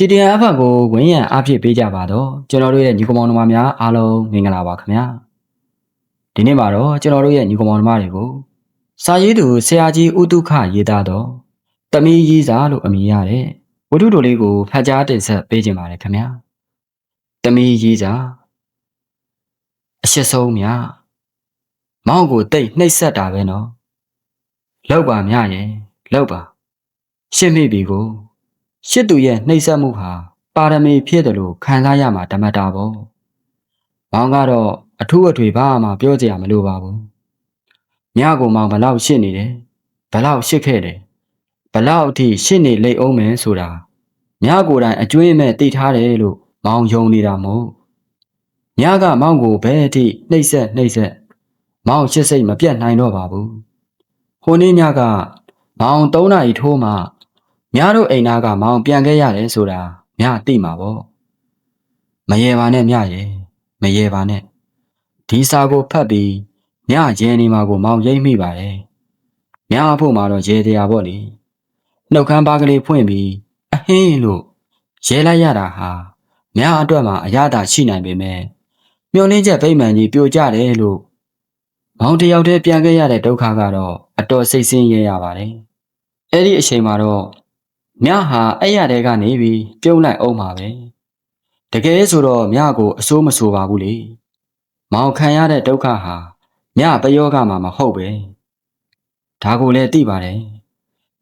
CDN အဖက်ကိုဝင်းရံအားဖြည့်ပေးကြပါတော့ကျွန်တော်တို့ရဲ့ညီကောင်မောင်နှမများအားလုံးမင်္ဂလာပါခင်ဗျာဒီနေ့မှာတော့ကျွန်တော်တို့ရဲ့ညီကောင်မောင်နှမတွေကိုစာရေးသူဆရာကြီးဥတုခရေးသားတော့တမီးရေးစာလို့အမည်ရတဲ့ဝတ္ထုတိုလေးကိုဖတ်ကြားတင်ဆက်ပေးခြင်းပါတယ်ခင်ဗျာတမီးရေးစာအရှိဆုံးများမောင်ကိုတိတ်နှိပ်စက်တာပဲနော်လောက်ပါမြရဲ့လောက်ပါရှင်းမိပြီကို ရှစ်သူရဲ့နှိပ်စက်မှုဟာပါရမီဖြစ်တယ်လို့ခံစားရမှာဓမ္မတာပေါ့။မောင်ကတော့အထူးအထွေဘာမှပြောကြရမလိုပါဘူး။ညကိုမောင်ဘလောက်ရှစ်နေတယ်။ဘလောက်ရှစ်ခဲ့တယ်။ဘလောက်အထိရှစ်နေလိမ့်အောင်မယ်ဆိုတာညကိုယ်တိုင်အကျွင်းမဲ့သိထားတယ်လို့မောင်ယုံနေတာမို့။ညကမောင်ကိုဘယ်အထိနှိပ်စက်နှိပ်စက်မောင်ရှစ်စိတ်မပြတ်နိုင်တော့ပါဘူး။ဟိုနေ့ညကမောင်၃နာရီထိုးမှ မြားတို့အိမ်သားကမောင်ပြန်ခဲ့ရတယ်ဆိုတာမြားသိမှာပေါ့မရေပါနဲ့မြားရေမရေပါနဲ့ဒီစာကိုဖတ်ပြီးမြားရဲနေမှာကိုမောင်ရိပ်မိပါတယ်မြားအဖို့မှာတော့ရေတရားပေါ့လေနှုတ်ခမ်းပါကလေးဖွင့်ပြီးအဟင်းလို့ရဲလိုက်ရတာဟာမြားအတွက်မှာအရသာရှိနိုင်ပေမဲ့မျောလင်းချက်ဗိမ္မာန်ကြီးပြိုကျတယ်လို့မောင်တယောက်တည်းပြန်ခဲ့ရတဲ့ဒုက္ခကတော့အတော်စိတ်ဆင်းရဲရပါတယ်အဲ့ဒီအချိန်မှာတော့ မြဟာအဲ့ရတဲ့ကနေပြီးပြုံးလိုက်အောင်ပါပဲတကယ်ဆိုတော့မြကိုအစိုးမဆိုပါဘူးလေမောင်ခံရတဲ့ဒုက္ခဟာမြပယောဂမှာမဟုတ်ပဲဒါကိုလည်းသိပါတယ်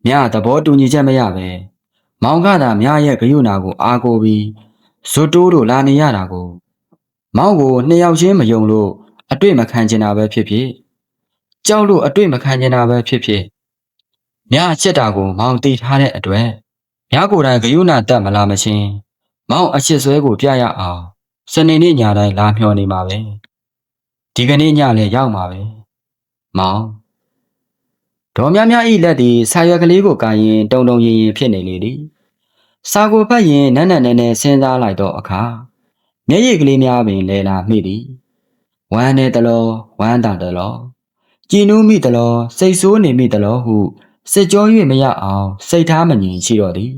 မြသဘောတူညီချက်မရပဲမောင်ကသာမြရဲ့ဂယုဏကိုအားကိုပြီးဇွတ်တိုးတို့လာနေရတာကို မောင်ကိုနှစ်ယောက်ချင်းမယုံလို့အတွေ့မခံချင်တာပဲဖြစ်ဖြစ်ကြောက်လို့အတွေ့မခံချင်တာပဲဖြစ်ဖြစ်မြအချက်တာကိုမောင်တီထားတဲ့အတွက် မြကိုယ်တိုင်ဂယုဏတက်မလာမချင်းမောင်အချစ်ဆွဲကိုပြရအောင်စနေနေ့ညတိုင်းလာမျှော်နေမှာပဲဒီကနေ့ညလည်းရောက်မှာပဲမောင်ဒေါ်မြမြဤလက်သည်ဆာရွက်ကလေးကိုကာရင်တုံတုံရင်ရင်ဖြစ်နေလေသည်စာကိုဖတ်ရင်နက်နက်နဲနဲစဉ်းစားလိုက်တော့အခါမျက်ရည်ကလေးများပင်လဲလာမိသည်ဝမ်းနေတလောဝမ်းတာတလောကြည်နူးမိတလောစိတ်ဆိုးနေမိတလောဟု စစ်ကြော၍မရအောင်စိတ်ထားမငြိမ်ရှိတော့သည်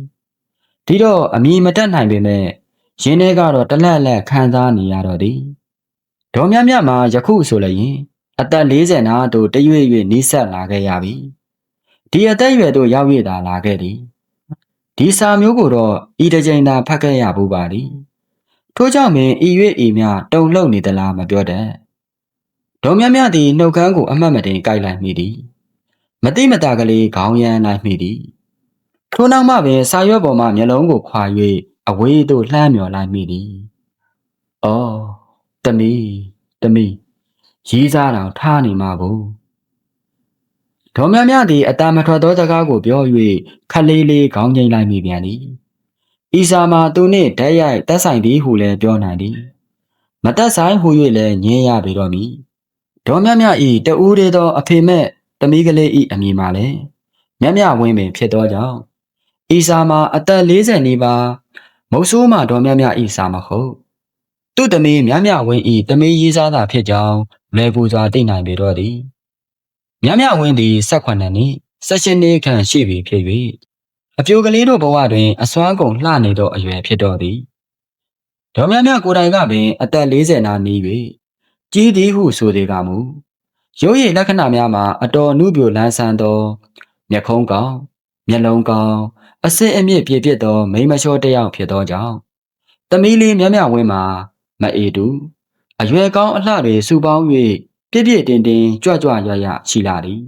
ဒီတော့အမြင်မတက်နိုင်ပေမဲ့ရင်းထဲကတော့တလက်လက်ခံစားနေရတော့သည်ဒေါ်မြမြမှာယခုဆိုလျင်အသက်40နာတို့တရွေ့ရွေ့နီးစပ်လာခဲ့ရပြီဒီအသက်အရွယ်တို့ရောက်ရတာလာခဲ့သည်ဒီစာမျိုးကိုတော့ဤတစ်ကြိမ်သာဖတ်ခဲ့ရဘူးပါသည်ထို့ကြောင့်ပင်ဤ၍ဤမြတုံလှုပ်နေသလားမပြောတတ်ဒေါ်မြမြသည်နှုတ်ခမ်းကိုအမှတ်မတင်ကြိုက်လိုက်မိသည် မတိမတာကလေးခေါင်းရမ်းလိုက်မိသည်ထိုနောက်မှပင်စာရွက်ပေါ်မှမျက်လုံးကိုခွာ၍အဝေးသို့လှမ်းမြော်လိုက်မိသည်။အော်တမီတမီရီးစားတော်ထားနေမှာကိုဒေါ်မြမြသည်အတမထွက်သောစကားကိုပြော၍ခလေးလေးခေါင်းငိမ့်လိုက်မိပြန်သည်။ဤစာမှာသူနှင့်ဓာတ်ရိုက်တက်ဆိုင်သည်ဟုလည်းပြောနိုင်သည်။မတက်ဆိုင်ဟု၍လည်းညင်းရပေတော့မည်။ဒေါ်မြမြဤတဦးတည်းသောအဖေမဲ့ တမီးကလေးဤအမည်မှာလည်းမြမြဝင်းပင်ဖြစ်သောကြောင့်ဤစာမှာအသက်40နီးပါးမုတ်ဆိုးမှတော်မြမြဤစာမဟုတ်သူ့တမီးမြမြဝင်းဤတမီးရေးစားတာဖြစ်ကြောင်းလွယ်ကူစွာသိနိုင်ပေတော့သည်မြမြဝင်းသည်18နှစ်18နှစ်ခန့်ရှိပြီဖြစ်၍အပြိုကလေးတို့ဘဝတွင်အစွမ်းကုန်လှနေသောအရွယ်ဖြစ်တော်သည်ဒေါ်မြမြကိုယ်တိုင်ကပင်အသက်40နာနီး၍ကြီးသည်ဟုဆိုသေးကမူ ရုပ်ရည်လက္ခဏာများမှာအတော်နုပြိုလန်းဆန်းသောမျက်ခုံးကောင်မျက်လုံးကောင်အစစ်အမြစ်ပြည့်ပြည့်သောမိမလျှောတစ်ယောက်ဖြစ်သောကြောင့်သမီးလေးမြမြဝင်းမှာမအေတူအရွယ်ကောင်းအလှတွေစုပေါင်း၍ပြည့်ပြည့်တင်တင်ကြွကြွရရရှိလာသည်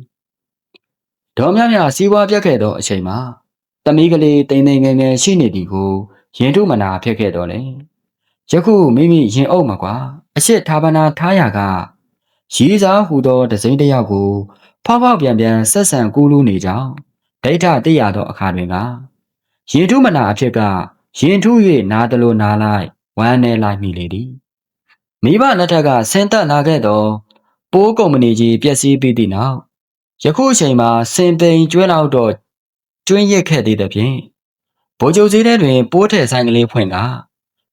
ဒေါ်မြမြစီးပွားပြတ်ခဲ့သောအချိန်မှာသမီးကလေးတိမ်တိမ်ငယ်ငယ်ရှိနေသည်ကိုရင်ထုမနာဖြစ်ခဲ့တော်လေယခုမိမိရင်အုပ်မှာကွာအရှိထာပနာထားရက ရီးစားဟူသောဒစိမ့်တယောက်ကိုဖောက်ဖောက်ပြန်ပြန်ဆက်ဆံကူးလူးနေကြောင်းဒိဋ္ဌသိရသောအခါတွင်ကရင်ထုမနာအဖြစ်ကရင်ထု၍နာသလိုနာလိုက်ဝမ်းနေလိုက်မိလေသည်မိဘလက်ထက်ကဆင်းသက်လာခဲ့သောပိုးကုမ္ပဏီကြီးပျက်စီးပြီးသည့်နောက်ယခုအချိန်မှာစင်ပိန်ကျွဲလောက်တော့ကျွင်းရစ်ခဲ့သေးသဖြင့်ဗိုလ်ချုပ်စည်းထဲတွင် ပိုးထက်ဆိုင်ကလေးဖွင့်က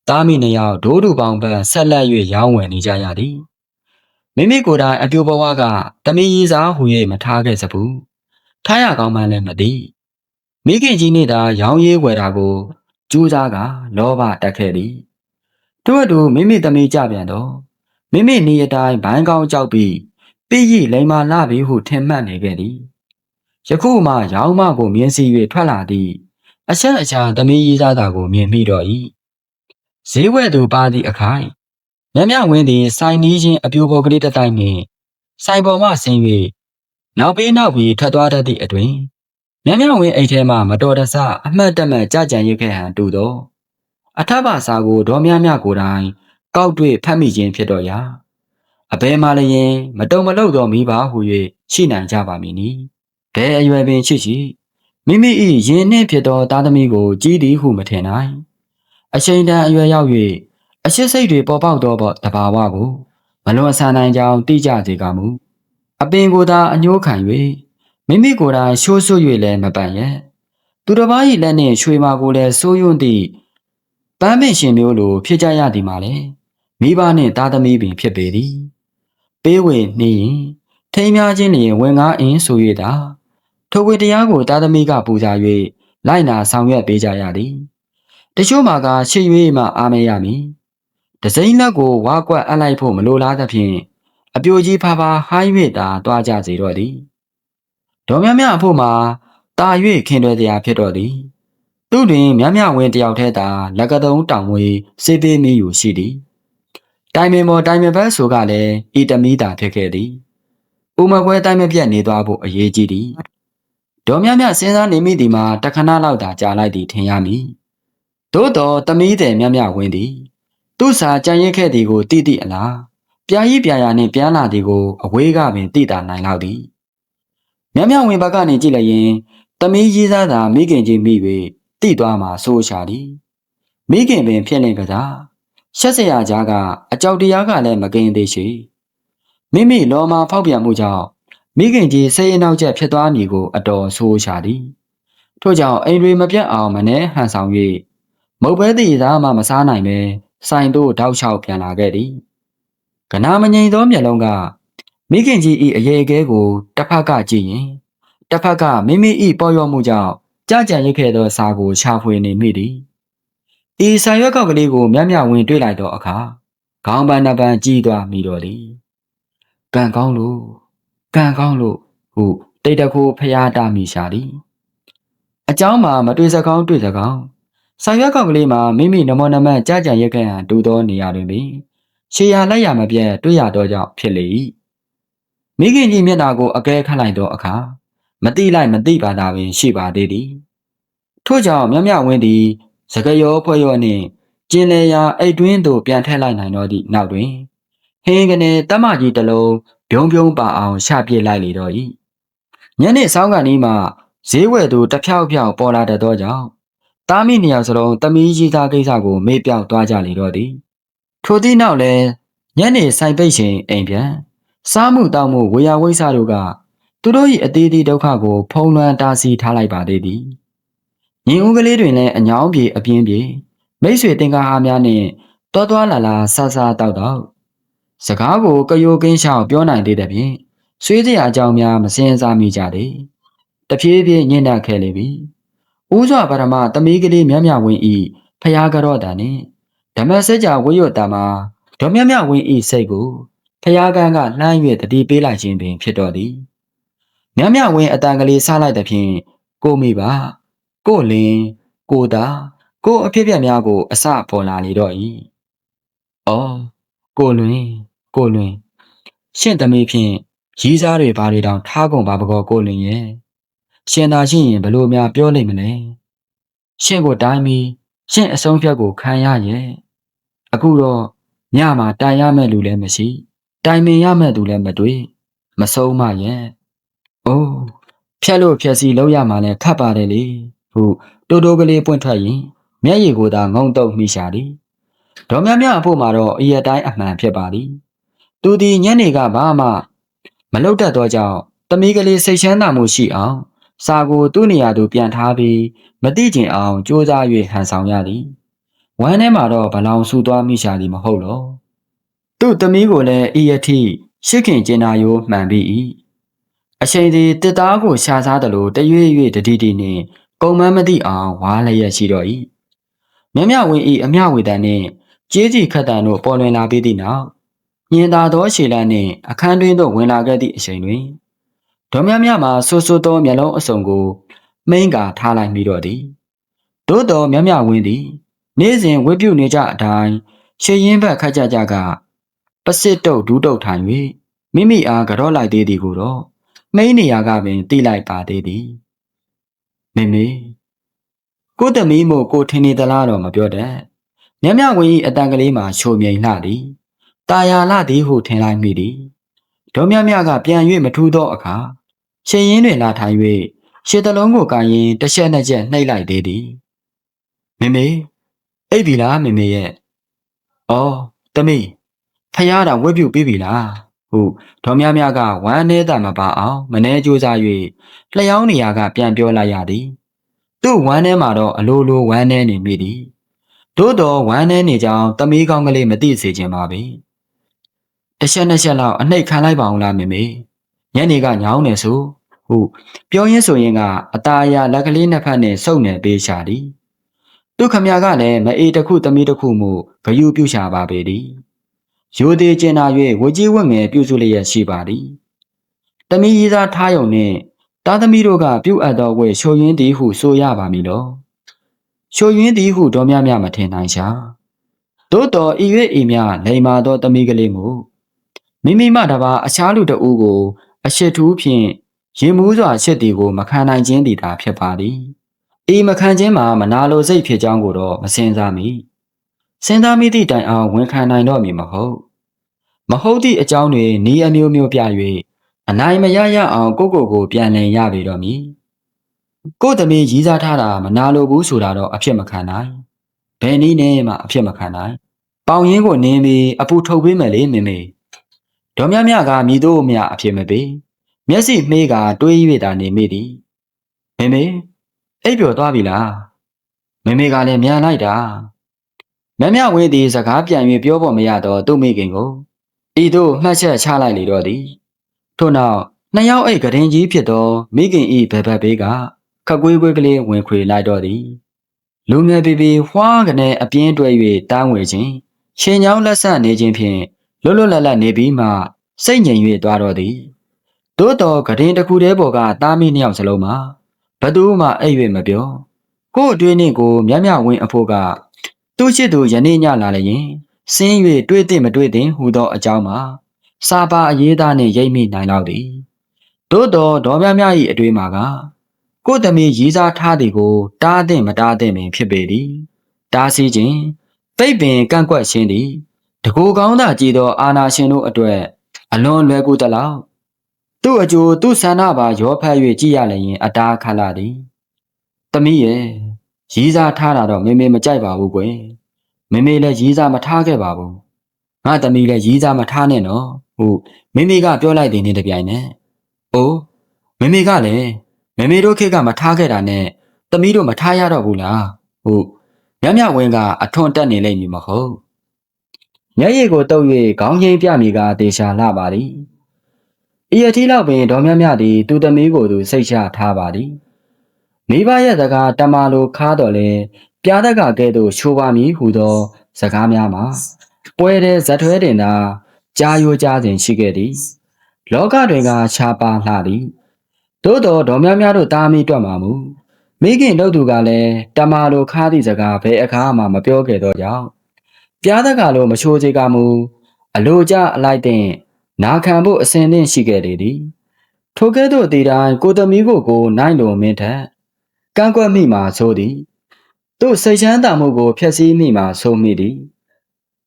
တားမိနှစ်ယောက်ဒိုးတူပေါင်းပန်းဆက်လက်၍ရောင်းဝယ်နေကြရသည် မိမိကိုယ်တိုင်အပြိုဘဝကတမီးရီစားဟူ၍မထားခဲ့စဘူးထားရကောင်းမှလည်းမသိမိခင်ကြီးနေသာရောင်းရေးဝယ်တာကိုကြိုးစားကလောဘတက်ခဲ့သည်တို့အတူမိမိသမီးကြပြန်တော့မိမိနေအတိုင်းဘိုင်းကောင်းကြောက်ပြီးပြည့်ရလိမ္မာလာပြီဟုထင်မှတ်နေခဲ့သည်ယခုမှရောင်းမကိုမြင်စီ၍ထွက်လာသည့်အဆက်အချာသမီးရေးစားတာကိုမြင်မိတော့၏ဈေးဝဲသူပါသည့်အခိုင် မြမြဝင်းသည်စိုင်နီးချင်းအပြိုပေါ်ကလေးတစ်တိုင်းနှင့်စိုင်ပေါ်မှဆင်း၍နောက်ပေးနောက်ပြီးထွက်သွားတတ်သည့်အတွင်မြမြဝင်းအိတ်ထဲမှမတော်တဆအမှတ်တမဲ့ကြကြံရစ်ခဲ့ဟန်တူသောအထက်ပါစာကိုဒေါ်မြမြကိုယ်တိုင်ကောက်တွေ့ဖတ်မိခြင်းဖြစ်တော့ရာအဘဲမှလည်းရင်မတုံမလုံသောမိဘဟု၍ရှိနိုင်ကြပါမည်နီဘဲအရွယ်ပင်ချစ်ချီမိမိ၏ရင်နှင့်ဖြစ်သောသားသမီးကိုကြည်သည်ဟုမထင်နိုင်အချိန်တန်အရွယ်ရောက်၍ အရှိစိတ်တွေပေါ်ပေါက်သောတဘာဝကိုမလွန်ဆန်နိုင်ကြောင်းသိကြစေကမူအပင်ကိုသာအညှိုးခံ၍မိမိကိုယ်တိုင်ရှိုးဆွ၍လည်းမပန့်ရဲ့သူတစ်ပါး၏လက်နှင့်ရွှေမာကိုလည်းစိုးရွံ့သည့်ပန်းပင်ရှင်မျိုးလိုဖြစ်ကြရသည်မှာလေမိဘနှင့်သားသမီးပင်ဖြစ်ပေသည်ပေးဝေနှီးရင်ထိမ်းများခြင်းလျင်ဝင်ကားအင်းဆို၍သာထိုဝေတရားကိုသားသမီးကပူဇာ၍လိုက်နာဆောင်ရွက်ပေးကြရသည်တချို့မှာကရှေ့၍မှအားမရမည် တစိမ့်လက်ကိုဝါကွက်အပ်လိုက်ဖို့မလိုလားသဖြင့်အပြိုကြီးဖာဖာဟိုင်း၍သာတွားကြစေတော့သည်ဒေါ်မြမြအဖို့မှာတာ၍ခင်တွယ်တရားဖြစ်တော့သည်သူတွင်မြမြဝင်းတယောက်တည်းသာလက်ကတုံးတောင်ဝေးစေးပေးမိอยู่ရှိသည်တိုင်ပင်မော်တိုင်ပင်ဘက်ဆိုကလည်းဤတမီးသာဖြစ်ခဲ့သည်ဥမကွဲတိုင်မပြတ်နေသွားဖို့အရေးကြီးသည်ဒေါ်မြမြစဉ်းစားနေမိသည်မှာတခဏလောက်သာကြာလိုက်သည်ထင်ရမည်သို့တော်တမီးတဲ့မြမြဝင်းသည် သူ့စာကြံရစ်ခဲ့သည်ကိုတိတိအလားပြာကြီးပြာရာနှင့်ပြန်လာသည်ကိုအဝေးကပင်သိတာနိုင်လောက်သည်မြမြဝင်ဘက်ကနေကြည့်လိုက်ရင်တမီးရေးစားသာမိခင်ကြီးမိ၍တိသွားမှာဆိုးရှာသည်မိခင်ပင်ဖြစ်နေကြတာရှက်စရာကြားကအကြောက်တရားကလည်းမကင်းသေးရှိမိမိလောမာဖောက်ပြန်မှုကြောင့်မိခင်ကြီးစိတ်အနှောက်အယှက်ဖြစ်သွားမည်ကိုအတော်ဆိုးရှာသည်ထို့ကြောင့်အိမ်တွေမပြတ်အောင်မနှဲဟန်ဆောင်၍မုတ်ပဲသည်သားမှမစားနိုင်ပဲ ဆိုင်တို့တောက်လျှောက်ပြန်လာခဲ့သည်ကနာမငြိမ်သောမျက်လုံးကမိခင်ကြီး၏အရေးအကဲကိုတစ်ဖက်ကကြည့်ရင်တစ်ဖက်ကမိမိ၏ပေါ်ရောမှုကြောင့်ကြကြံရစ်ခဲ့သောစာကိုရှာဖွေနေမိသည်ဤဆာရွက်ကောက်ကလေးကိုမြတ်မြဝင်တွေ့လိုက်သောအခါခေါင်းပန်းနှစ်ပန်းကြီးသွားမိတော့သည်ကံကောင်းလို့ကံကောင်းလို့ဟုတိတ်တခိုးဖျားတာမိရှာသည်အเจ้าမှာမတွေ့စကောင်းတွေ့စကောင်း ဆာရွက်ကောက်ကလေးမှာမိမိနမောနမန့်ကြကြံရက်ခဲ့ဟန်တူသောနေရာတွင်ပင်ရှေရလက်ရမပြတ်တွေ့ရတော့ကြောင့်ဖြစ်လေ၏မိခင်ကြီးမျက်နာကိုအကဲခတ်လိုက်သောအခါမတိလိုက်မတိပါတာပင်ရှိပါသေးသည်ထို့ကြောင့်မြမြဝင်းသည်စကရောဖွဲ့ရောနှင့်ကျင်လေရာအိတ်တွင်းသို့ပြန်ထည့်လိုက်နိုင်တော့သည့်နောက်တွင်ဟင်းကနေတမကြီးတစ်လုံးပြုံးပြုံးပါအောင်ရှပြစ်လိုက်လေတော့၏ညနေဆောင်းကနေမှဈေးဝယ်သူတဖြောက်ဖြောက်ပေါ်လာတတ်သောကြောင့် တားမိနေရာစလုံးတမီးကြီးသားကိစ္စကိုမေ့ပြောက်သွားကြလေတော့သည်ထိုသည့်နောက်လဲညနေဆိုင်ပိတ်ရှင်အိမ်ပြန်စားမှုတောက်မှုဝေယဝိဆတို့ကသူတို့၏အသေးသေးဒုက္ခကိုဖုံးလွှမ်းတားဆီးထားလိုက်ပါသေးသည်ညီဦးကလေးတွင်လည်းအညောင်းပြေအပြင်းပြေမိတ်ဆွေတင်ကားအားများနှင့်တွားတွားလာလာဆာဆာတောက်တောက်စကားကိုကယိုကင်းရှောက်ပြောနိုင်သေးတဲ့ဖြင့်ဆွေးစရာအကြောင်းများမစင်စားမိကြသေးတဖြည်းဖြည်းညှင့်နှက်ခဲ့လေပြီ ဦးစွာပရမသမီးကလေးမြမြဝင်းဤဖျားကြော့တာနှင့်ဓမ္မစကြာဝိယတာမှာဒေါမြမြဝင်းဤစိတ်ကိုဖျားကန်းကလှမ်း၍တတိပေးလိုက်ခြင်းပင်ဖြစ်တော်သည်မြမြဝင်းအတန်ကလေးစားလိုက်တဲ့ဖြင့်ကိုမိပါကိုလင်းကိုသာကိုအဖြစ်ပြက်များကိုအစပေါ်လာလေတော့၏အော်ကိုလွင်ကိုလွင်ရှင့်သမီးဖြင့်ရီးစားတွေဘာတွေတောင်ထားကုန်ပါဘကောကိုလွင်ရဲ့ ရှင်သာရှိရင်ဘလို့များပြောလိမ့်မလဲရှင့်ကိုတိုင်းပြီးရှင့်အဆုံးဖြတ်ကိုခံရရဲ့အခုတော့ညမှာတိုင်ရမဲ့လူလည်းမရှိ တိုင်ပင်ရမဲ့သူလည်းမတွေ့မဆုံးမရဲ့အိုးဖြက်လို့ဖြက်စီလုံးရမှာလဲခတ်ပါတယ်လေဟုတိုးတိုးကလေးပွင့်ထွက်ရင်မျက်ရည်ကိုသာငုံတုပ်မိရှာသည်ဒေါ်မြမြအဖို့မှာတော့အရက်တိုင်းအမှန်ဖြစ်ပါသည်သူသည်ညနေကဘာမှမလုတ်တတ်သောကြောင့်တမီးကလေးစိတ်ချမ်းသာမှုရှိအောင် စာကိုသူ့နေရာသို့ပြန်ထားပြီးမတိကျင်အောင်ကြိုးစား၍ဟန်ဆောင်ရသည်ဝမ်းထဲမှာတော့ဗလောင်ဆူသွားမိရှာသည်မဟုတ်လောသူ့တမီးကိုလည်းဤအထိရှစ်ခင်ကျင်နာယိုးမှန်ပြီး၏အချိန်ဒီတစ်သားကိုရှာစားတယ်လို့တရွေ့ရွေ့တတိတိနှင့်ကုံမန်းမသိအောင်ဝါလျက်ရှိတော့၏မြမြဝင်းဤအမျှဝေတန်နှင့်ကျေးကြီးခတ်တန်တို့ပေါ်လွင်လာပြီးသည့်နောက်ညင်သာသောရှေလန်းနှင့်အခန်းတွင်းသို့ဝင်လာခဲ့သည့်အချိန်တွင် ဒေါ်မြမြမှာဆူဆူသောမျက်လုံးအစုံကိုမိန်ကာထားလိုက်မိတော့သည်သို့တော်မြမြဝင်းသည်နေ့စဉ်ဝိပြုနေကြအတိုင်းရှေရင်ဘက်ခတ်ကြကြကပစစ်တုတ်ဒူးတုတ်ထိုင်၍မိမိအားကြော့လိုက်သေးသည်ကိုတော့မိန်နေရာကပင်တိလိုက်ပါသေးသည်မေမေကိုသမီးမို့ကိုထင်နေသလားတော့မပြောတတ်မြမြဝင်း၏အတန်ကလေးမှာချိုမြိန်လှသည်တာယာလှသည်ဟုထင်လိုက်မိသည် ဒေါမြမြကပြန်၍မထူးသောအခါရှင်ရင်တွင်လာထိုင်၍ရှေတလုံးကိုကန်ရင်တစ်ချက်နှစ်ချက်နှိပ်လိုက်သေးသည်မေမေအိပ်ပြီလားမေမေရဲ့အော်တမီးဖယားတာဝက်ပြုတ်ပြီးပြီလားဟုဒေါ်မြမြကဝမ်းနေတာမပါအောင်မနှဲကြိုးစား၍လျှောင်းနေရာကပြန်ပြောလိုက်ရသည်သူ့ဝမ်းထဲမှာတော့အလိုလိုဝမ်းနေနေမိသည်သို့တော်ဝမ်းနေနေကြောင်းတမီးကောင်းကလေးမသိစေခြင်းပါပဲ တစ်ချက်နှစ်ချက်လောက်အနှိတ်ခံလိုက်ပါအောင်လားမေမေညနေကညောင်းနေဆိုဟုပြောရင်းဆိုရင်ကအตาအရာလက်ကလေးနှစ်ဖက်နဲ့စုပ်နေပေးရှာသည်သူခမရကလည်းမအေးတစ်ခုသမီးတစ်ခုမှုဂယုပြုရှာပါပေသည်ရိုသေးကျင်နာ၍ဝကြီးဝက်ငယ်ပြုစုလျက်ရှိပါသည်သမီးရေးသားထားယုံနှင့်သားသမီးတို့ကပြုတ်အပ်သောဝဲရှိုရင်းသည်ဟုဆိုရပါမည်လောရှိုရင်းသည်ဟုတော်များများမထင်နိုင်ရှာသို့တော်ဤ၍ဤမြလိမ္မာသောသမီးကလေးမှု မိမိမှတပါအခြားလူတဦးကို အရှိထူးဖြင့်ရင်မူးစွာရှစ်တီကိုမခံနိုင်ခြင်းတည်တာဖြစ်ပါသည်ဤမခံခြင်းမှာမနာလိုစိတ်ဖြစ်ကြောင်းကိုတော့မစင်စားမိစဉ်းစားမိသည့်တိုင်အောင်ဝန်ခံနိုင်တော့မည်မဟုတ်မဟုတ်သည့်အကြောင်းတွေနီးအမျိုးမျိုးပြ၍အနိုင်မရရအောင်ကိုကိုကိုပြန်လည်ရပြီတော့မည်ကိုသမီးရီးစားထားတာမနာလိုဘူးဆိုတာတော့အဖြစ်မခံနိုင်ဘယ်နည်းနဲ့မှအဖြစ်မခံနိုင်ပေါင်ရင်းကိုနင်းပြီးအပူထုတ်ပေးမယ်လေမေမေ ဒေါ်မြမြကမြည်တို့မြအဖြစ်မပေးမျက်စိမှေးကတွေး၍သာနေမိသည်မေမေအိပ်ပျော်သွားပြီလားမေမေကလည်းမြန်လိုက်တာမြမြဝင်းသည်စကားပြန်၍ပြောဖို့မရတော့သူ့မိခင်ကိုဤသို့မှတ်ချက်ချလိုက်လေတော့သည်ထို့နောက်နှစ်ယောက်အိတ်ကရင်ကြီးဖြစ်သောမိခင်ဤဘဘဘေးကခက်ကွေးကွေးကလေးဝင်ခွေလိုက်တော့သည်လူငယ်ပီပီဖွားကနေအပြင်းတွဲ၍တားငွေခြင်းရှင်ချောင်းလက်ဆက်နေခြင်းဖြင့် လွတ်လွတ်လပ်လပ်နေပြီးမှစိတ်ငြိမ်၍သွားတော့သည်သို့တော်ကရင်တစ်ခုတည်းပေါ်ကတားမိနှစ်ယောက်စလုံးမှာဘသူမှအိပ်၍မပြောကို့အတွင်းနှင့်ကိုမြမြဝင်းအဖို့ကသူ့ချစ်သူယနေ့ညလာလျင်စင်း၍တွေးသိမတွေးသိဟူသောအကြောင်းမှာစာပါအရေးသားနှင့်ရိပ်မိနိုင်လောက်သည်သို့တော်ဒေါ်မြမြ၏အတွေ့မှာကကို့သမီးရီးစားထားသည်ကို တားသင့်မတားသင့်ပင်ဖြစ်ပေသည်တားဆီးခြင်းပိတ်ပင်ကန့်ကွက်ခြင်းသည် တကူကောင်းသာကြည်သောအာနာရှင်တို့အတွက်အလွန်လွယ်ကူသလောက်သူ့အကျိုးသူ့ဆန္ဒပါရောဖတ်၍ကြည်ရလျင်အတားခတ်လာသည်။သမီးရဲ့ရီးစားထားတာတော့မေမေမကြိုက်ပါဘူးကွယ်။မေမေလည်းရီးစားမထားခဲ့ပါဘူး။ငါသမီးလည်းရီးစားမထားနဲ့နော်။ဟုတ်မေမေကပြောလိုက်တဲ့နေ့တပြိုင်နက်။အိုးမေမေကလည်းမေမေတို့ခေတ်ကမထားခဲ့တာနဲ့သမီးတို့မထားရတော့ဘူးလား။ဟုတ်မြမြဝင်းကအထွန်တက်နေလိမ့်မည်မဟုတ်။ မျက်ရည်ကိုတုပ်၍ခေါင်းချင်းပြမိကတေချာလှပါသည်။ဤအထီးလောက်ပင်ဒေါ်မြမြသည် သူသမီးကိုသူစိတ်ချထားပါသည်မိဘရဲ့စကားတမလိုခါတော်လဲပြားတက်ကကဲ့သို့ချိုးပါမည်ဟူသော စကားများမှာပွဲတဲ့ဇက်ထွဲတင်သာကြားရိုးကြားစဉ်ရှိခဲ့သည်လောကတွင်ကခြားပါလှသည်သို့တော်ဒေါ်မြမြတို့တားမိတွက်မှာမူမိခင်တို့သူကလည်းတမလိုခါသည့်စကားဘယ်အခါမှမပြောခဲ့သောကြောင့် ပြားတက်ကလိုမချိုးစေကမူအလိုကျအလိုက်တဲ့နာခံဖို့အစဉ်သင့်ရှိခဲ့လေသည်ထိုကဲ့သို့ဒီတိုင်းကိုသမီးကိုကိုနိုင်လိုမင်းထက်ကန့်ကွက်မိမှာဆိုသည်သူ့စိတ်ချမ်းသာမှုကိုဖျက်ဆီးမိမှာဆိုမိသည်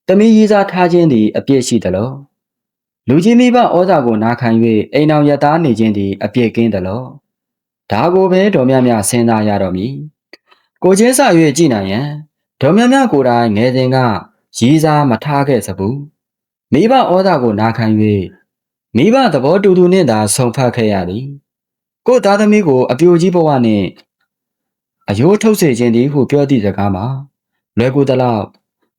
တမီးရေးစားထားခြင်းသည်အပြစ်ရှိသလောလူကြီးမိဘဩဇာကိုနာခံ၍အိမ်အောင်ရသားနေခြင်းသည်အပြစ်ကင်းသလောဒါကိုပဲတော်များများစဉ်းစားရတော့မည်ကိုချင်းစ၍ကြည်နိုင်ရန်ဒေါ်မြမြကိုယ်တိုင်ငယ်စဉ်က ရည်စားမထားခဲ့စဘူးမိဘဩဇာကိုနာခံ၍မိဘသဘောတူတူနှင့်သာဆုံဖတ်ခဲ့ရသည်ကိုသားသမီးကိုအပြိုကြီးဘဝနှင့်အယိုးထုတ်စေခြင်းသည်ဟုပြောသည့်စကားမှာလွယ်ကူသလောက်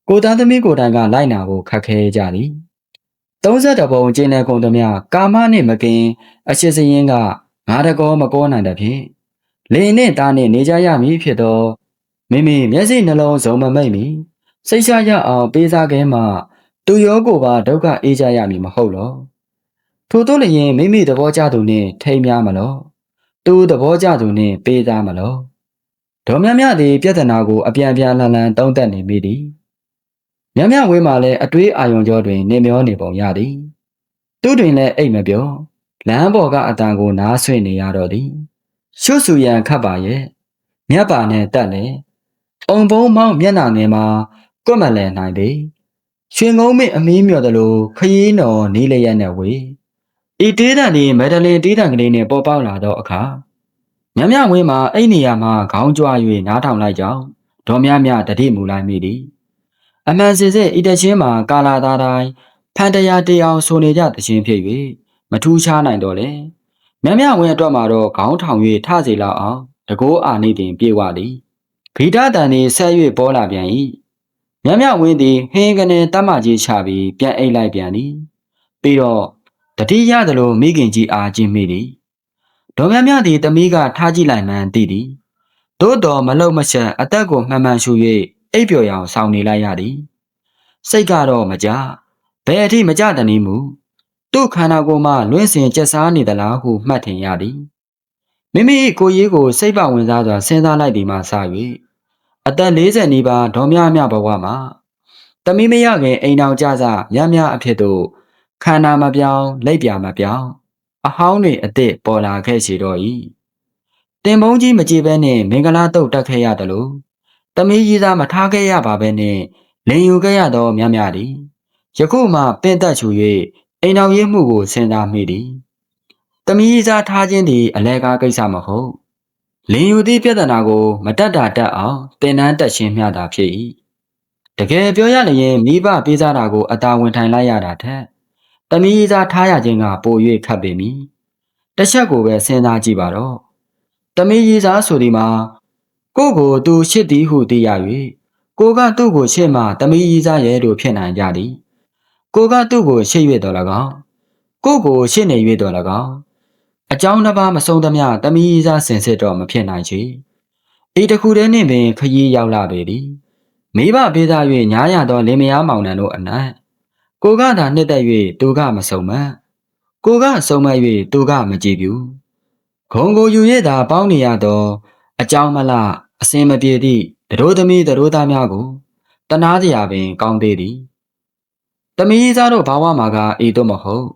ကိုသားသမီးကိုယ်တိုင်ကလိုက်နာဖို့ခက်ခဲကြသည်30ပုံကျင်းတဲ့ကုန်သမျှကာမနှင့်မကင် အချစ်စရင်ကငါတကောမကောနိုင်တဲ့ဖြင့်လင်းနှင့်သားနှင့်နေကြရမည်ဖြစ်သောမိမိမျက်စိနှလုံးစုံမမိတ်မီ စိတ်ချရအောင်ပေးစားခဲမှသူရောကိုပါဒုက္ခအေးကြရမည်မဟုတ်လောထို့သောလျင်မိမိသဘောကျသူနှင့်ထိမ်းများမလောသူသဘောကျသူနှင့်ပေးစားမလောဒေါ်မြမြသည်ပြဿနာကိုအပြန်ပြန်လှန်လှန်တုံးသက်နေမိသည်မြမြဝင်းမှလည်းအတွေးအာယုံကြောတွင် နေမျောနေပုံရသည်သူတွင်လည်းအိတ်မပြောလမ်းပေါ်ကအတန်ကိုနားဆွင့်နေရတော့သည်ရှုပ်ဆူရန်ခတ်ပါရဲ့မြတ်ပါနဲ့တက်လေအုံဘုံမောင်းမျက်နှာငယ်မှာ ကွက်မလဲနိုင်သည်ရွှင်ကုန်းမင်းအမီးမြော်သလိုခရီးတော်နီးလျက်နဲ့ဝေဤတေးတန်ဒီမက်ဒလင်တေးတန်ကလေးနဲ့ပေါ်ပေါက်လာသောအခါမြမြဝင်းမှာအဲ့နေရာမှာခေါင်းကြွား၍နားထောင်လိုက်ကြောင်းဒေါ်မြမြတတိမူလိုက်မိသည်အမှန်စစ်စစ်ဤတချင်းမှာကာလာသားတိုင်းဖန်တရားတရားဆိုနေကြတခြင်းဖြစ်၍မထူးခြားနိုင်တော့လေမြမြဝင်းအတွက်မှာတော့ခေါင်းထောင်၍ထစေလောက်အောင်တကိုးအာနေတင်ပြေဝသည်ဂီတတန်သည်ဆက်၍ပေါ်လာပြန်၏ မြမြဝင်းသည်ဟင်းကနေတတ်မကြီးချပြီးပြန်အိတ်လိုက်ပြန်သည်ပြီးတော့တတိရသလိုမိခင်ကြီးအားခြင်းမိသည်ဒေါ်မြမြသည်တမီးကထားကြည့်လိုက်မှန်းသိသည်သို့တော်မလုံမချက်အသက်ကိုမှန်မှန်ရှူ၍အိပ်ပျော်ရအောင်ဆောင်းနေလိုက်ရသည်စိတ်ကတော့မကြဘယ်အထိမကြတနည်းမူသူ့ခန္ဓာကိုယ်မှလွင့်စင်ကျက်စားနေသလားဟုမှတ်ထင်ရသည်မိမိကိုယ်ရေးကိုစိတ်ပဝင်စားစွာစဉ်းစားလိုက်သည်မှစ၍ အသက်40နီးပါးဒေါ်မြမြဘဝမှာတမီးမရခင်အိမ်တော်ကြစမြမြအဖြစ်သို့ခန္ဓာမပြောင်းလက်ပြမပြောင်းအဟောင်းတွေအစ်စ်ပေါ်လာခဲ့စီတော့၏တင်ဘုံကြီးမကြည့်ဘဲနဲ့မင်္ဂလာတုတ်တက်ခဲ့ရတယ်လို့တမီးကြီးသားမထားခဲ့ရပါပဲနဲ့လင်ယူခဲ့ရသောမြမြသည်ယခုမှပင့်သက်ချူ၍အိမ်တော်ရေးမှုကိုစဉ်းစားမိသည်တမီးစားထားခြင်းသည်အလဲကားကိစ္စမဟုတ် လင်ယူသည့်ပြဿနာကိုမတက်တာတက်အောင်တင်နန်းတက်ရှင်းမျှတာဖြစ်၏တကယ်ပြောရလျင်မိဘပေးစားတာကိုအသာဝင်ထိုင်လိုက်ရတာထက်တမီးစားထားရခြင်းကပို၍ခတ်ပေမည်တစ်ချက်ကိုပဲစဉ်းစားကြည့်ပါတော့တမီးကြီးစားဆိုဒီမှာကိုကိုသူရှစ်သည်ဟုသိရ၍ကိုကသူ့ကိုရှစ်မှတမီးကြီးစားရဲ့လို့ဖြစ်နိုင်ကြသည်ကိုကသူ့ကိုရှစ်၍တော်၎င်းကိုကိုရှစ်နေ၍တော်၎င်း အကြောင်းတစ်ပါးမဆုံးသမျှတမီးစားစင်စစ်တော့မဖြစ်နိုင်ချေအေးတခုတည်းနှင့်ပင်ခရီးရောက်လာပေသည်မိဘပေးသား၍ညားရသောလင်မယားမောင်နှံတို့အနက်ကိုကသာနှစ်သက်၍သူကမဆုံးမကိုကဆုံးမ၍သူကမကြည့်ဘူးဂုံကိုယူရတာပေါင်းနေရသောအကြောင်းမလားအစင်မပြေသည့်တရိုးသမီးတရိုးသားများကိုတနာစရာပင် ကောင်းသေးသည်တမီးသားတို့ဘာဝမှာကအေးတော့မဟုတ်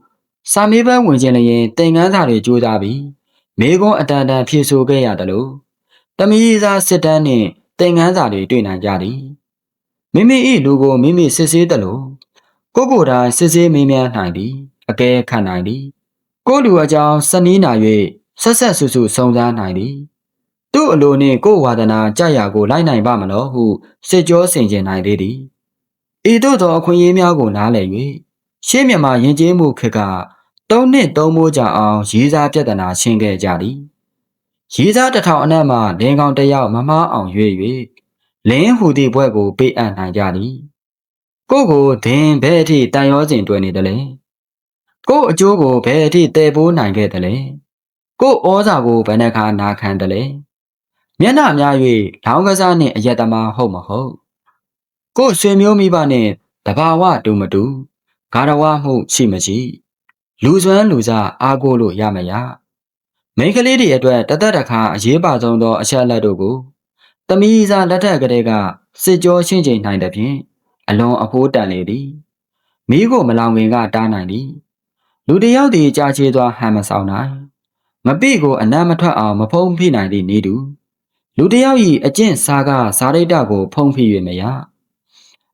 စာမေးပွဲဝင်ခြင်းလည်းတင်ငန်းစာတွေကြိုးစားပြီးမေကွန်းအတန်တန်ဖြေဆိုခဲ့ရတယ်လို့တမီးသားစစ်တမ်းနှင့်တင်ငန်းစာတွေတွေ့နိုင်ကြသည်မိမိ၏လူကိုမိမိစစ်ဆေးတယ်လို့ကိုကိုယ်တိုင်စစ်ဆေးမေးမြန်းနိုင်သည်အကဲခတ်နိုင်သည်ကိုလူအကြောင်းစနီးနာ၍ဆက်ဆက်ဆူဆူစုံစမ်းနိုင်သည်သူ့အလိုနှင့်ကိုဝါဒနာကြရာကိုလိုက်နိုင်ပါမလို့ဟုစစ်ကြောဆင်ခြင်နိုင်သေးသည်ဤသို့သောအခွင့်အရေးများကိုနားလည်၍ရှေးမြမာယဉ်ကျေးမှုခေတ်က သုံးနှစ်သုံးမိုးကြအောင်ရေးစားပြဿနာရှင်းခဲ့ကြသည်ရေးစားတစ်ထောင်အနက်မှလင်းကောင်တစ်ယောက်မမားအောင်ရွေ့၍လင်းဟူသည့်ဘွဲ့ကိုပေးအပ်နိုင်ကြသည်ကိုကိုဒင်းဘဲအထိတန်ရောစဉ်တွေ့နေတယ်လေကိုအကျိုးကိုဘယ်အထိတည်ပိုးနိုင်ခဲ့တယ်လဲကိုဩဇာကိုဘယ်နှခါနာခံတယ်လဲမျက်နှာများ၍လောင်းကစားနှင့်အယက်သမားဟုတ်မဟုတ်ကိုဆွေမျိုးမိဘနှင့်တဘာဝတူမတူဂါရဝမှုရှိမရှိ လူစွမ်းလူစားအားကိုးလို့ရမရမိန်းကလေးတွေအတွက်တသက်တခါအရေးပါဆုံးသောအချက်အလက်တို့ကိုတမီးစားလက်ထက်ကလေးကစစ်ကြောရှင်းချိန်နိုင်တဲ့ဖြင့်အလွန်အဖိုးတန်လေသည်မိကိုမလောင်ခင်ကတားနိုင်သည်လူတယောက်သည်ကြာချေသွားဟန်မဆောင်နိုင်မပိကိုအနမ်းမထွက်အောင်မဖုံးဖိနိုင်သည့်နေတူလူတယောက်၏အကျင့်စားကားဇာရိတကို ဖုံးဖိ၍မရ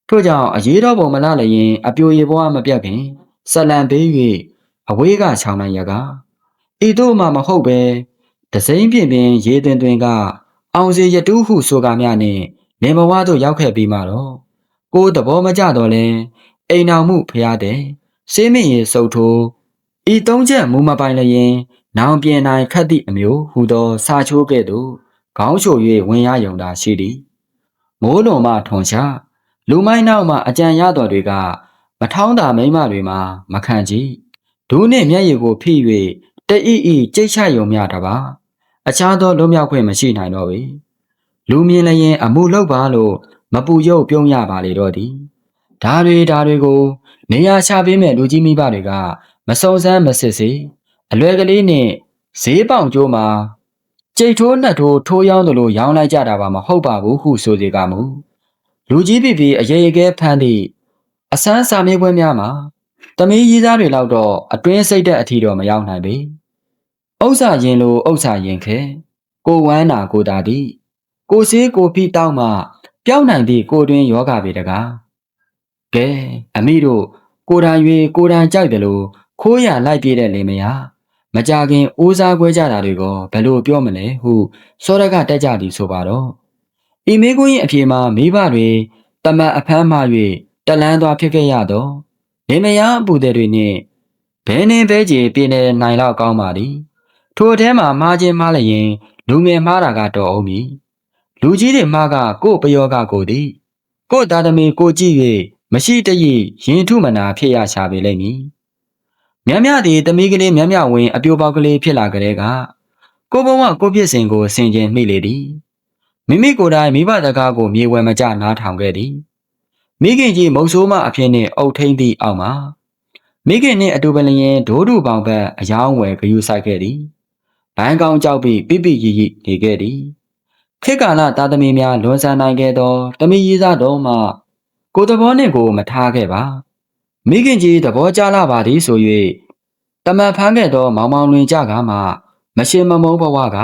ထို့ကြောင့်အရေးတော်ပုံမလာလျင်အပြိုရေဘွားမပြတ်ခင်ဆက်လံပေး၍ အဝေးကချောင်းနိုင်ရကဤတို့မှမဟုတ်ပဲတစိမ့်ပြင်းပြင်းရေသွင်းသွင်းကအောင်စီရတူးဟုဆိုကားများနှင့်လင်ဘဝသို့ရောက်ခဲ့ပြီးမှတော့ကိုယ်သဘောမကျတော့လဲအိမ်တော်မှုဖျားတဲ့စေးမင်းရေစုပ်ထိုးဤသုံးချက်မူမပိုင်လျင် နောင်ပြင်နိုင်ခတ်သည့်အမျိုးဟူသောစာချိုးကဲ့သို့ခေါင်းချို၍ဝင်ရယုံတာရှိသည်မိုးလွန်မှထုံချလူမိုင်းနောက်မှအကြံရတော်တွေကမထောင်းတာမိမတွေမှာမခံကြည့် ဒူးနှင့်မျက်ရည်ကိုဖိ၍တအိဤကြိတ်ချယုံမြတာပါအခြားသောလွတ်မြောက်ခွင့်မရှိနိုင်တော့ပေလူမြင်လျင်အမှုလုပ်ပါလို့မပူရုပ်ပြုံးရပါလေတော့သည်ဒါတွေဒါတွေကို နေရာချပေးမဲ့လူကြီးမိဘတွေကမစုံစမ်းမစစ်စေအလွယ်ကလေးနဲ့ဈေးပေါင်ကျိုးမှာကြိတ်ထိုးနှက်ထိုးထိုးရောင်းတယ်လို့ရောင်းလိုက်ကြတာပါမဟုတ်ပါဘူးဟုဆိုစေကမူလူကြီးပြပြအရေးအကဲဖမ်းသည့်အစမ်းစာမေးပွဲများမှာ တမီးရေးသားတွေလောက်တော့အတွင်းစိတ်တဲ့အထီတော့မရောက်နိုင်ပေဥစ္စာရင်လိုဥစ္စာရင်ခဲကိုဝမ်းနာကိုတာသည်ကိုစေးကိုဖိတောင်းမှပျောက်နိုင်သည့်ကိုတွင်ယောဂပေတကားကဲအမိတို့ကိုယ်တိုင်၍ကိုယ်တိုင်ကြိုက်တယ်လို့ခိုးရလိုက်ပြည့်တဲ့လေမယားမကြခင်အိုးစားခွဲကြတာတွေကိုဘယ်လိုပြောမလဲဟုစောရကတက်ကြသည်ဆိုပါတော့ဤမေကွင်း၏အဖြေမှာမိဘတွေတမတ်အဖမ်းမှ၍တလန်းသွားဖြစ်ခဲ့ရတော့ လေမယားအပူတဲ့တွေနှင့်ဘဲနေဘဲကြီးပြင်းနေနိုင်လောက်ကောင်းပါသည်ထိုအထဲမှာမှားခြင်းမှားလျင်လူငယ်မှားတာကတော်အောင်မည်လူကြီးတွေမှားကကို့ပယောကကိုသည်ကို့သားသမီးကိုကြည့်၍မရှိတရရင်ထုမနာဖြစ်ရရှာပေလိမ့်မည်မြတ်မြသည်တမီးကလေးမြတ်မြဝင်းအပြိုပေါက်ကလေးဖြစ်လာကြတဲ့ကကိုဘဝကိုပြစ်စင်ကိုဆင်ကျင်မိလေသည်မိမိကိုယ်တိုင်မိဘတကားကိုမြေဝဲမကြနားထောင်ခဲ့သည် မိခင်ကြီးမုတ်ဆိုးမအဖြစ်နှင့်အုပ်ထိန်သည့်အောက်မှာမိခင်နှင့်အတူပလျင်ဒိုးတူပေါင်ဘက်အယောင်းဝယ်ဂယူဆိုင်ခဲ့သည်ဘိုင်းကောင်ကြောက်ပြီးပိပိရီရီနေခဲ့သည်ခေတ်ကာလသားသမီးများလွန်ဆန်နိုင်ခဲ့သောတမီးရေးစားတော်မှကိုသဘောနှင့်ကိုမထားခဲ့ပါမိခင်ကြီးသဘောကျလာပါသည်ဆို၍တမန်ဖမ်းခဲ့သော မောင်မောင်လွင်ကြကမှမရှင်မမုံဘဝက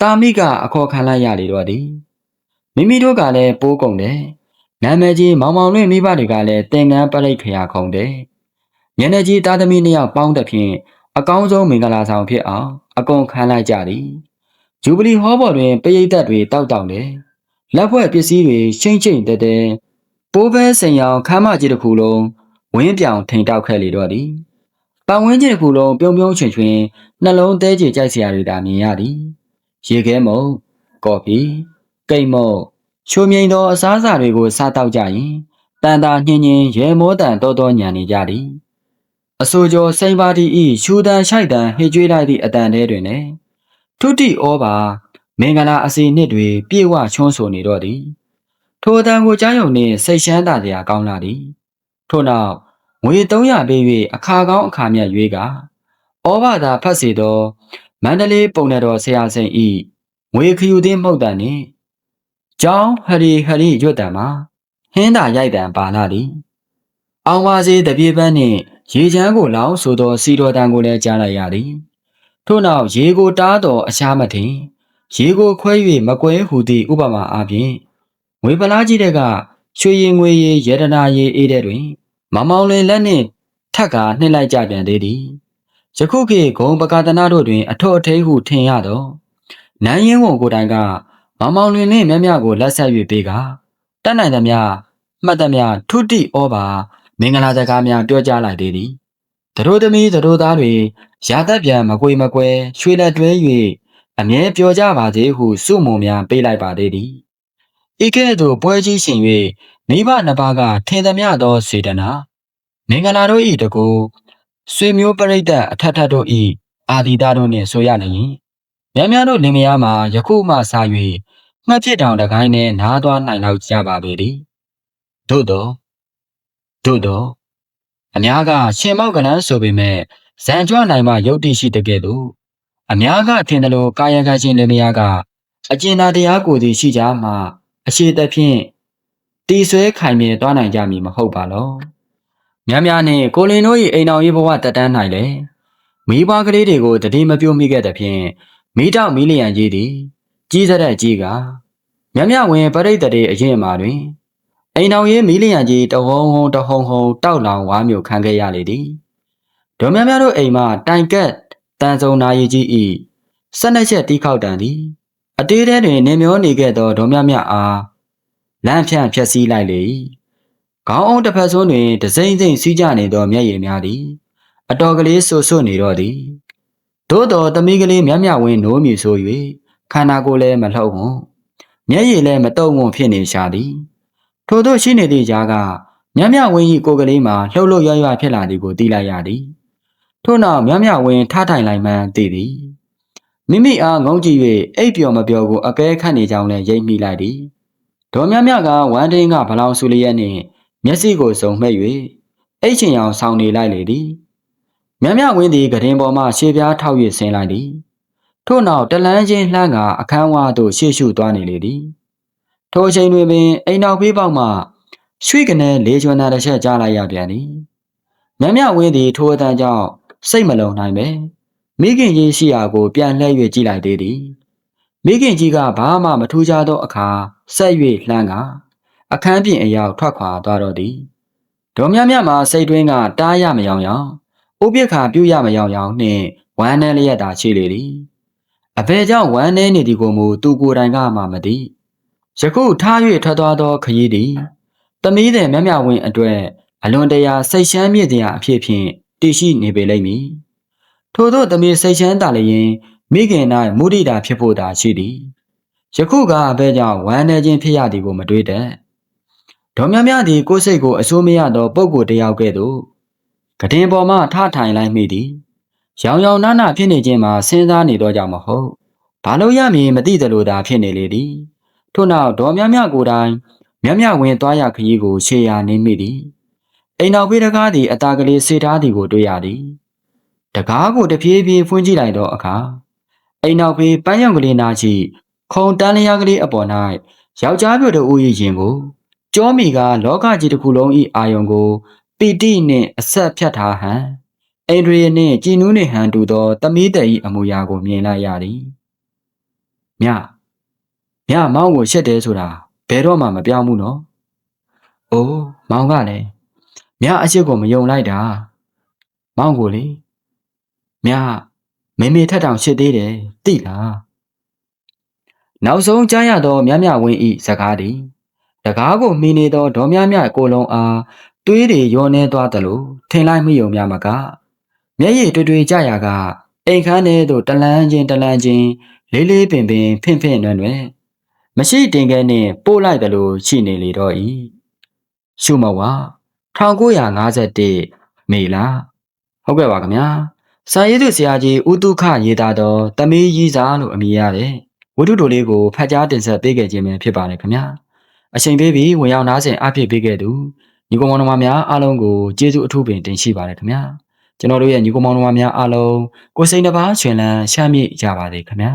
တာမိကအခေါ်ခံလိုက်ရလေတော့သည်မိမိတို့ကလည်းပိုးကုန်တယ် နာမည်ကြီးမောင်မောင်လွင်မိဘတွေကလည်းတင်ငန်းပရိတ်ခရာခုံတယ်ညနေကြီးသားသမီးနှစ်ယောက်ပေါင်းတဲ့ဖြင့်အကောင်းဆုံးမင်္ဂလာဆောင်ဖြစ်အောင်အကုန်ခံလိုက်ကြသည်ဂျူဘလီဟောဘော်တွင်ပရိသတ်တွေတောက်တောက်တယ်လက်ဖွဲ့ပစ္စည်းတွေရှိမ့်ချိမ့်တဲတဲပိုးပဲစိန်ရောင်ခမ်းမကြီးတစ်ခုလုံးဝင်းပြောင်ထိန်တောက်ခဲ့လေတော့သည်ပတ်ဝန်းကျင်တစ်ခုလုံးပြုံပြုံချွင်ချွင်နှလုံးသေးကြကြိုက်စရာတွေသာမြင်ရသည်ရေခဲမုံကော်ဖီကိတ်မုံ ချိုမြိန်သောအစားအစာတွေကိုစားတောက်ကြရင်တန်တာညင်ညင်ရဲမောတန်တော်တော်ညံနေကြသည်အဆိုကျော်စိန်ပါတီဤရှူတန်ရှိုက်တန်ဟေကျွေးလိုက်သည့်အတန်ထဲတွင်လည်းထုတိဩပါမင်္ဂလာအစီနှစ်တွေပြေဝချွန်းဆိုနေတော့သည်ထိုအတန်ကိုကြားယုံနှင့်စိတ်ရှမ်းသာစရာကောင်းလာသည်ထို့နောက်ငွေ300ပေး၍အခါကောင်းအခါမြတ်ရွေးကဩဘာသာဖတ်စီသောမန္တလေးပုံနယ်တော်ဆရာစိန်ဤငွေခယူသည်မှုတ်တန်နှင့် ကျောင်းဟရီဟရီရွတ်တံမှာဟင်းသာရိုက်တံပါလာသည်အောင်ပါစေတပြေပန်းနှင့်ရေချမ်းကိုလောင်းဆိုသောစီတော်တန်ကိုလည်းကြားလိုက်ရသည်ထို့နောက်ရေကိုတားတော်အရှားမထင်ရေကိုခွဲ၍မကွဲဟူသည့်ဥပမာအပြင်ငွေပလားကြီးတဲ့ကရွှေရင်ငွေရေရတနာရေအေးတဲ့တွင် မမောင်လင်လက်နှင့်ထက်ကနှိမ့်လိုက်ကြပြန်သေးသည်ယခုခေတ်ဂုံပကာသနာတို့တွင် အထော့အထိန်ဟုထင်ရသောနန်းရင်ဝန်ကိုယ်တိုင်က မမောင်လင်နှင့်မြမြကိုလက်ဆက်၍ပေးကတတ်နိုင်သမျှမှတ်သမျှထုတိဩပါမင်္ဂလာစကားများပြောကြားလိုက်သေးသည်တတို့သမီးတတို့သားတွေရာသက်ပြန်မကွေမကွဲရွှေလက်တွဲ၍အမြဲပြောကြပါစေဟုစုမုံများပေးလိုက်ပါသေးသည်ဤကဲ့သို့ပွဲကြီးရှင်၍မိဘနှစ်ပါးကထင်သမျှသောစေတနာမင်္ဂလာတို့ဤတကူဆွေမျိုးပရိသတ်အထက်ထက်တို့ဤအာဒီတာတို့နှင့်ဆိုရနေရင် များများတို့လင်မယားမှာယခုမှစ၍ငှက်ဖြစ်တောင်တကိုင်းနဲ့နားသွားနိုင်လောက်ကြပါပေသည်သို့တော့သို့တော့အများကရှင်မောက်ကလန်းဆိုပေမဲ့ဇန်ကြွနိုင်မှယုတ်တိရှိတဲ့ကဲ့သို့အများကထင်တယ်လို့ကာယကံရှင်လင်မယားကအကျဉ်းသာတရားကိုယ်စီရှိကြမှအရှိတဖြင့်တီဆွဲခိုင်မြဲသွားနိုင်ကြမည်မဟုတ်ပါလောများများနဲ့ကိုလင်တို့၏အိမ်တော်ရေးဘဝတက်တန်းနိုင်လေမိဘကလေးတွေကိုတတိမပြုတ်မိခဲ့တဲ့ဖြင့် မိတောက်မီလီယံကြီးသည်ကြီးစတဲ့ကြီးကမြမြဝင်ပရိသတ်ရဲ့အရင်မှာတွင်အိမ်တော်ရေးမီလီယံကြီးတဟုံဟုံတဟုံဟုံတောက်လောင်ဝါမျိုးခံခဲ့ရလေသည်ဒေါ်မြမြတို့အိမ်မှာတိုင်ကက်တန်စုံနာရီကြီးဤဆက်နှစ်ချက်တီးခောက်တန်သည်အတေးထဲတွင်နေမျောနေခဲ့သောဒေါ်မြမြအားလမ်းဖြန့်ဖြက်စီးလိုက်လေ၏ခေါင်းအောင်တစ်ဖက်စွန်းတွင်ဒစိမ့်စိမ့်စီးကြနေသောမျက်ရည်များသည်အတော်ကလေးဆူဆွနေတော့သည် သို့တော်သမီးကလေးမြမြဝင်းနိုးမြည်ဆို၍ခန္ဓာကိုယ်လည်းမလှုပ်ဝွန်မျက်ရည်လည်းမတုံ့ဝွန်ဖြစ်နေရှာသည်ထို့သောရှိနေသည့်ကြားကမြမြဝင်း၏ကိုယ်ကလေးမှာလှုပ်လှုပ်ရွရွဖြစ်လာသည်ကိုသိလိုက်ရသည်ထို့နောက်မြမြဝင်းထားထိုင်လိုက်မှန်းသိသည်မိမိအားငုံကြည့်၍အိပ်ပျော်မပျော်ကိုအကဲခတ်နေကြောင်းလည်းရိပ်မိလိုက်သည်ဒေါ်မြမြကဝမ်းတင်းကဘလောင်ဆူလျက်နှင့်မျက်စိကိုစုံမှဲ့၍အိတ်ချင်အောင်ဆောင်းနေလိုက်လေသည် မြမြဝင်းသည်ကရင်ပေါ်မှရှေးပြားထောက်၍ဆင်းလိုက်သည်ထို့နောက်တလန်းချင်းလှမ်းကအခန်းဝါသို့ရှေ့ရှုသွားနေလေသည်ထိုအချိန်တွင်ပင်အိမ်နောက်ဖေးပေါက်မှရွှေကနေလေးကျွမ်းသားတစ်ချက်ကြားလိုက်ရပြန်သည်မြမြဝင်းသည်ထိုအတန်းကြောင့်စိတ်မလုံနိုင်ပဲမိခင်ကြီးရှိရာကိုပြန်လှည့်၍ကြည့်လိုက်သေးသည်မိခင်ကြီးကဘာမှမထူးခြားသောအခါဆက်၍လှမ်းကအခန်းပြင်အရောက်ထွက်ခွာသွားတော့သည်ဒေါ်မြမြမှာစိတ်တွင်းကတားရမယောင်ယောင် ဥပိ္ပခာပြုရမယောင်ယောင်နှင့်ဝမ်းနှဲလျက်သာရှိလေသည်အဘယ်ကြောင့်ဝမ်းနှဲနေသည်ကိုမူသူကိုယ်တိုင်ကမှမသိယခုထား၍ထွက်သွားသောခရီးသည်သမီးတဲ့မြမြဝင်းအတွက်အလွန်တရာစိတ်ရှမ်းမြေ့တဲ့အဖြစ်ဖြင့်တည်ရှိနေပေလိမ့်မည်ထို့သောသမီးစိတ်ရှမ်းသာလျင်မိခင်၌မုဒိတာဖြစ်ဖို့သာရှိသည်ယခုကအဘဲကြောင့်ဝမ်းနေခြင်းဖြစ်ရသည်ကိုမတွေးတတ်ဒေါ်မြမြသည်ကိုယ်စိတ်ကိုအဆိုးမရသောပုဂ္ဂိုလ်တစ်ယောက်ကဲ့သို့ ကတင်ပေါ်မှထထိုင်လိုက်မိသည်ရောင်ရောင်နာနာဖြစ်နေခြင်းမှာစဉ်းစားနေတော့ကြောင့်မဟုတ်ဘာလို့ရမည်မသိသလိုသာဖြစ်နေလေသည်ထို့နောက်ဒေါ်မြမြကိုယ်တိုင်မြမြဝင်သွားရခရီးကိုရှေ့ရနေမိသည်အိမ်နောက်ဖေးတကားသည်အသားကလေးစေထားသည်ကိုတွေ့ရသည်တကားကိုတပြေးပြေးဖွင့်ကြည့်လိုက်သောအခါအိမ်နောက်ဖေးပန်းရောင်ကလေးနာရှိခုံတန်းလျားကလေးအပေါ်၌ယောက်ျားပြိုတို့ဦးရည်ရင်ကို ကြောမီကလောကကြီးတစ်ခုလုံးဤအာယုံကို ပီတိနှင့်အဆက်ဖြတ်ထားဟန်အိန္ဒြေနှင့်ကြည်နူးနှင့်ဟန်တူသောတမီးတဲ့ဤအမူအရာကိုမြင်လိုက်ရသည်မြမြမောင်ကိုရှက်တယ်ဆိုတာဘယ်တော့မှမပြောင်းဘူးနော်။အိုးမောင်ကလည်းမြအရှိကိုမယုံလိုက်တာ။မောင်ကိုလေမြမေမေထက်တောင်ရှစ်သေးတယ်သိလား။နောက်ဆုံးကြားရသောမြမြဝင်းဤစကားသည်တကားကိုမိနေသောဒေါ်မြမြကိုလုံးအား သွေးတွေရောနေသွားသလိုထင်လိုက်မိုံများမကမျက်ရည်တွေ့တွေ့ကြရာကအိမ်ခန်းထဲသို့တလန်းချင်းတလန်းချင်းလေးလေးပင်ပင်ဖင့်ဖင့်နွယ်နွယ်မရှိတင်ခဲနှင့်ပို့လိုက်တယ်လို့ရှိနေလေတော့ဤရှုမဝ1951မေလာဟုတ်ကဲ့ပါခင်ဗျာစာရေးသူဆရာကြီးဦးတုခရေးသားသောတမီးကြီးစာလို့အမည်ရတဲ့ဝတ္ထုတိုလေးကိုဖတ်ကြားတင်ဆက်ပေးခဲ့ခြင်းပဲဖြစ်ပါတယ်ခင်ဗျာအချိန်ပေးပြီးဝင်ရောက်နားဆင်အဖြစ်ပေးခဲ့သူ ညီကောင်မောင်နှမများအားလုံးကိုကျေးဇူးအထူးပင်တင်ရှိပါတယ်ခင်ဗျာကျွန်တော်တို့ရဲ့ညီကောင်မောင်နှမများအားလုံးကိုစိန်တစ်ပါးရှင်လန်းရှမ်းမြေ့ကြပါစေခင်ဗျာ